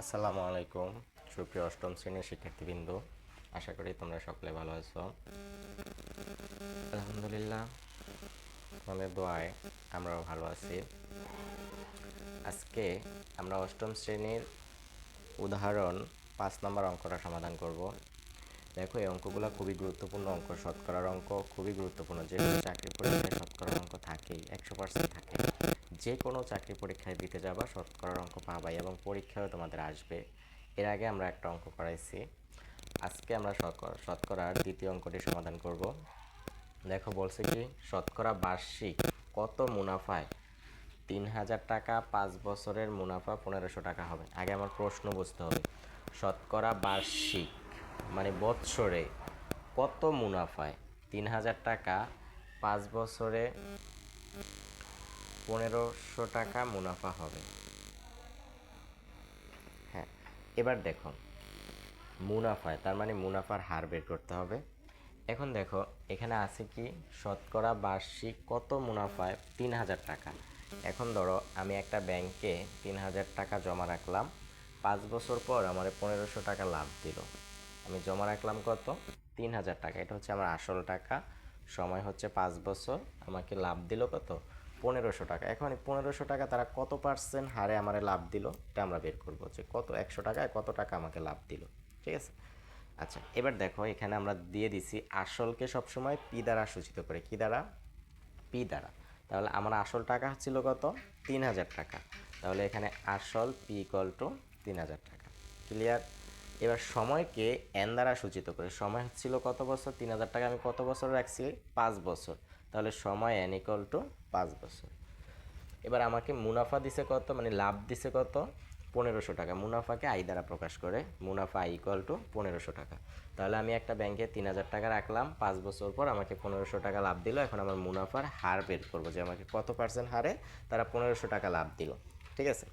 আসসালামু আলাইকুম, সুপ্রিয় অষ্টম শ্রেণির শিক্ষার্থীবৃন্দ। আশা করি তোমরা সকলে ভালো আছো। আলহামদুলিল্লাহ তোমাদের দোয়ায় আমরাও ভালো আছি। আজকে আমরা অষ্টম শ্রেণির উদাহরণ পাঁচ নম্বর অঙ্কটা সমাধান করব। দেখো, এই অঙ্কগুলো খুবই গুরুত্বপূর্ণ অঙ্ক, শতকরার অঙ্ক খুবই গুরুত্বপূর্ণ। যে কোনো চাকরি পরীক্ষায় শতকরার অঙ্ক থাকেই, একশো পার্সেন্ট থাকে। যে কোনো চাকরি পরীক্ষায় দিতে যাবা, শতকরার অঙ্ক পাবাই এবং পরীক্ষাও তোমাদের আসবে। এর আগে আমরা একটা অঙ্ক করাইছি। আজকে আমরা শতকরা- শতকরার দ্বিতীয় অঙ্কটি সমাধান করব। দেখো, বলছে কি, শতকরা বার্ষিক কত মুনাফায়? তিন হাজার টাকা পাঁচ বছরের মুনাফা পনেরোশো টাকা হবে। আগে আমার প্রশ্ন বুঝতে হবে। শতকরা বার্ষিক মানে বৎসরে কত মুনাফায়? তিন হাজার টাকা, পাঁচ বছরে পনেরোশো টাকা মুনাফা হবে। হ্যাঁ এবার দেখো মুনাফায়, তার মানে মুনাফার হার বের করতে হবে। এখন দেখো, এখানে আছে কি, শতকরা বার্ষিক কত মুনাফায়? তিন হাজার টাকা। এখন ধরো, আমি একটা ব্যাংকে তিন হাজার টাকা জমা রাখলাম, পাঁচ বছর পর আমার পনেরোশো টাকা লাভ দিল। আমি জমা রাখলাম কত? তিন হাজার টাকা। এটা হচ্ছে আমার আসল টাকা। সময় হচ্ছে পাঁচ বছর। আমাকে লাভ দিল কত? পনেরোশো টাকা। এখন পনেরোশো টাকা তারা কত পার্সেন্ট হারে আমার লাভ দিল, এটা আমরা বের করব যে কত? একশো টাকায় কত টাকা আমাকে লাভ দিল? ঠিক আছে? আচ্ছা এবার দেখো, এখানে আমরা দিয়ে দিছি আসলকে সবসময় পি দ্বারা সূচিত করে। কি দ্বারা? পি দ্বারা। তাহলে আমার আসল টাকা ছিল কত? তিন হাজার টাকা। তাহলে এখানে আসল পি ইকল টু তিন হাজার টাকা। ক্লিয়ার এবার সময়কে এন দ্বারা সূচিত করে। সময় ছিল কত বছর? তিন হাজার টাকা আমি কত বছর রাখছি? পাঁচ বছর। তাহলে সময় এন ইকল টু পাঁচ বছর। এবার আমাকে মুনাফা দিছে কত? মানে লাভ দিছে কত? পনেরোশো টাকা। মুনাফাকে আই দ্বারা প্রকাশ করে। মুনাফা আই ইকুয়াল টু পনেরোশো টাকা। তাহলে আমি একটা ব্যাংকে তিন হাজার টাকা রাখলাম। পাঁচ বছর পর আমাকে পনেরোশো টাকা লাভ দিল। এখন আমার মুনাফার হার বের করব যে আমাকে কত পার্সেন্ট হারে তারা পনেরোশো টাকা লাভ দিল। ঠিক আছে?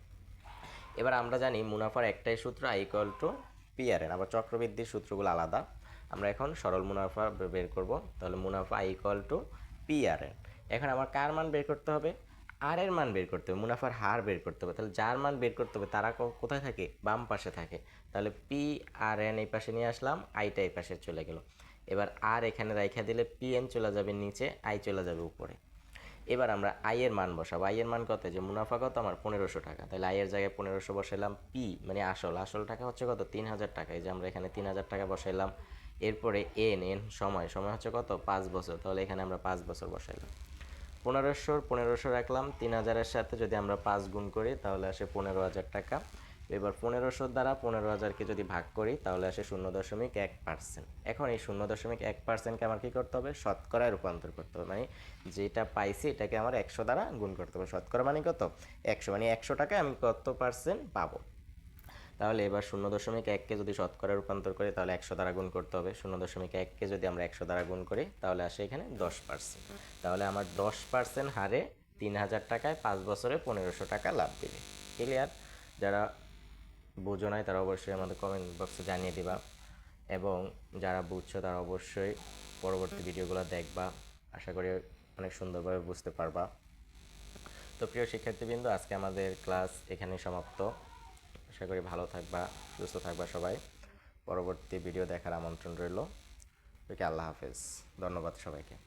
এবার আমরা জানি মুনাফার একটাই সূত্র আই ইকুয়াল টু পিআরএন, আবার চক্রবৃদ্ধির সূত্রগুলো আলাদা। আমরা এখন সরল মুনাফা বের করব। তাহলে মুনাফা আই ইকুয়াল টু পিআরএন। এখন আমার কার মান বের করতে হবে? আর এর মান বের করতে হবে, মুনাফার হার বের করতে হবে। তাহলে যার মান বের করতে হবে, তারা কোথায় থাকে? বাম পাশে থাকে। তাহলে পি আর এন এই পাশে নিয়ে আসলাম আইটা এই পাশে চলে গেল। এবার আর এখানে রাইখা দিলে পি এন চলে যাবে নিচে আই চলে যাবে উপরে। এবার আমরা আই এর মান বসাবো। আই এর মান কত? যে মুনাফা কত? আমার পনেরোশো টাকা। তাহলে আই এর জায়গায় পনেরোশো বসাইলাম পি মানে আসল। আসল টাকা হচ্ছে কত? তিন হাজার টাকা। এই যে আমরা এখানে তিন হাজার টাকা বসাইলাম। এরপরে এন এন সময়। সময় হচ্ছে কত? পাঁচ বছর। তাহলে এখানে আমরা পাঁচ বছর বসাইলাম। পনেরোশোর, পনেরোশো রাখলাম। তিন হাজারের সাথে যদি আমরা পাঁচ গুণ করি, তাহলে আসে পনেরো হাজার টাকা। এবার পনেরোশোর দ্বারা পনেরো হাজারকে যদি ভাগ করি, তাহলে আসে শূন্য দশমিক এক পার্সেন্ট। এখন এই শূন্য দশমিক এক পার্সেন্টকে আমার কী করতে হবে? শতকরায় রূপান্তর করতে হবে। মানে যেটা পাইছি, এটাকে আমার একশো দ্বারা গুণ করতে হবে। শতকরা মানে কত? একশো। মানে একশো টাকায় আমি কত পার্সেন্ট পাবো? তাহলে এবার শূন্য দশমিক এককে যদি শতকরা রূপান্তর করি, তাহলে একশো দ্বারা গুণ করতে হবে। শূন্য দশমিক এককে যদি আমরা একশো দ্বারা গুণ করি, তাহলে আসে এখানে দশ পার্সেন্ট। তাহলে আমার দশ পার্সেন্ট হারে তিন হাজার টাকায় পাঁচ বছরে পনেরোশো টাকা লাভ দেবে। ক্লিয়ার যারা বুঝো নাই, তারা অবশ্যই আমাদের কমেন্ট বক্সে জানিয়ে দিবা। এবং যারা বুঝছ, তারা অবশ্যই পরবর্তী ভিডিওগুলো দেখবা। আশা করি অনেক সুন্দরভাবে বুঝতে পারবা। তো প্রিয় শিক্ষার্থীবৃন্দ, আজকে আমাদের ক্লাস এখানেই সমাপ্ত। আশা করি ভালো থাকবা, সুস্থ থাকবা সবাই। পরবর্তী ভিডিও দেখার আমন্ত্রণ রইল। ওকে, আল্লাহ হাফেজ। ধন্যবাদ সবাইকে।